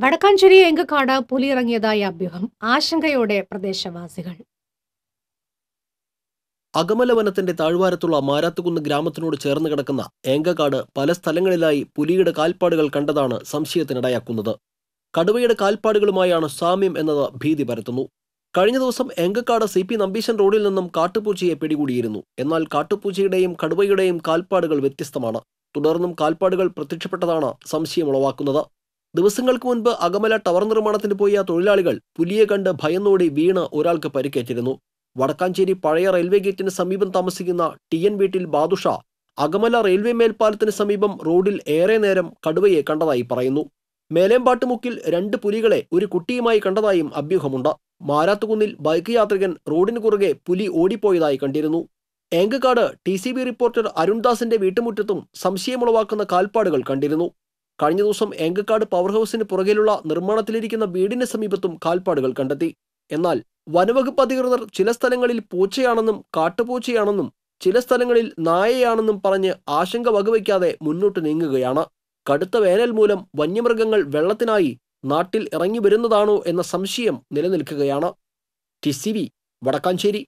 വടക്കാഞ്ചേരി എങ്കക്കാട് പുലിയിറങ്ങിയതായ അഭ്യൂഹം. ആശങ്കയോടെ പ്രദേശവാസികൾ. അകമലവനത്തിന്റെ താഴ്വാരത്തുള്ള മാരാത്തുകുന്ന് ഗ്രാമത്തിനോട് ചേർന്ന് കിടക്കുന്ന ഏങ്കക്കാട് പല സ്ഥലങ്ങളിലായി പുലിയുടെ കാൽപ്പാടുകൾ കണ്ടതാണ് സംശയത്തിനിടയാക്കുന്നത്. കടുവയുടെ കാൽപ്പാടുകളുമായാണ് സാമ്യം എന്നത് ഭീതി പരത്തുന്നു. കഴിഞ്ഞ ദിവസം എങ്കക്കാട് സി പി നമ്പീശൻ റോഡിൽ നിന്നും കാട്ടുപൂച്ചയെ പിടികൂടിയിരുന്നു. എന്നാൽ കാട്ടുപൂച്ചയുടെയും കടുവയുടെയും കാൽപ്പാടുകൾ വ്യത്യസ്തമാണ്. തുടർന്നും കാൽപ്പാടുകൾ പ്രത്യക്ഷപ്പെട്ടതാണ് സംശയമുളവാക്കുന്നത് ദിവസങ്ങൾക്ക് മുൻപ് അകമല ടവർ നിർമ്മാണത്തിന് പോയ തൊഴിലാളികൾ പുലിയെ കണ്ട് ഭയന്നോടി വീണ് ഒരാൾക്ക് പരിക്കേറ്റിരുന്നു. വടക്കാഞ്ചേരി പഴയ റെയിൽവേ ഗേറ്റിന് സമീപം താമസിക്കുന്ന ടി എൻ വീട്ടിൽ ബാദുഷ അകമല റെയിൽവേ മേൽപ്പാലത്തിന് സമീപം റോഡിൽ ഏറെ നേരം കടുവയെ കണ്ടതായി പറയുന്നു. മേലേമ്പാട്ടുമുക്കിൽ രണ്ട് പുലികളെ ഒരു കുട്ടിയുമായി കണ്ടതായും അഭ്യൂഹമുണ്ട്. മാരാത്തുകുന്നിൽ ബൈക്ക് യാത്രികൻ റോഡിന് കുറുകെ പുലി ഓടിപ്പോയതായി കണ്ടിരുന്നു. Enkakkad T C B reporter അരുൺദാസിന്റെ വീട്ടുമുറ്റത്തും സംശയമുളവാക്കുന്ന കാൽപ്പാടുകൾ കണ്ടിരുന്നു. കഴിഞ്ഞ ദിവസം ഏങ്കക്കാട് പവർ ഹൗസിന് പുറകിലുള്ള നിർമ്മാണത്തിലിരിക്കുന്ന വീടിന് സമീപത്തും കാൽപ്പാടുകൾ കണ്ടെത്തി. എന്നാൽ വനവകുപ്പ് അധികൃതർ ചില സ്ഥലങ്ങളിൽ പൂച്ചയാണെന്നും കാട്ടുപൂച്ചയാണെന്നും ചില സ്ഥലങ്ങളിൽ നായയാണെന്നും പറഞ്ഞ് ആശങ്ക വകവയ്ക്കാതെ മുന്നോട്ട് നീങ്ങുകയാണ്. കടുത്ത വേനൽ മൂലം വന്യമൃഗങ്ങൾ വെള്ളത്തിനായി നാട്ടിൽ ഇറങ്ങി വരുന്നതാണോ എന്ന സംശയം നിലനിൽക്കുകയാണ്. ടി വടക്കാഞ്ചേരി.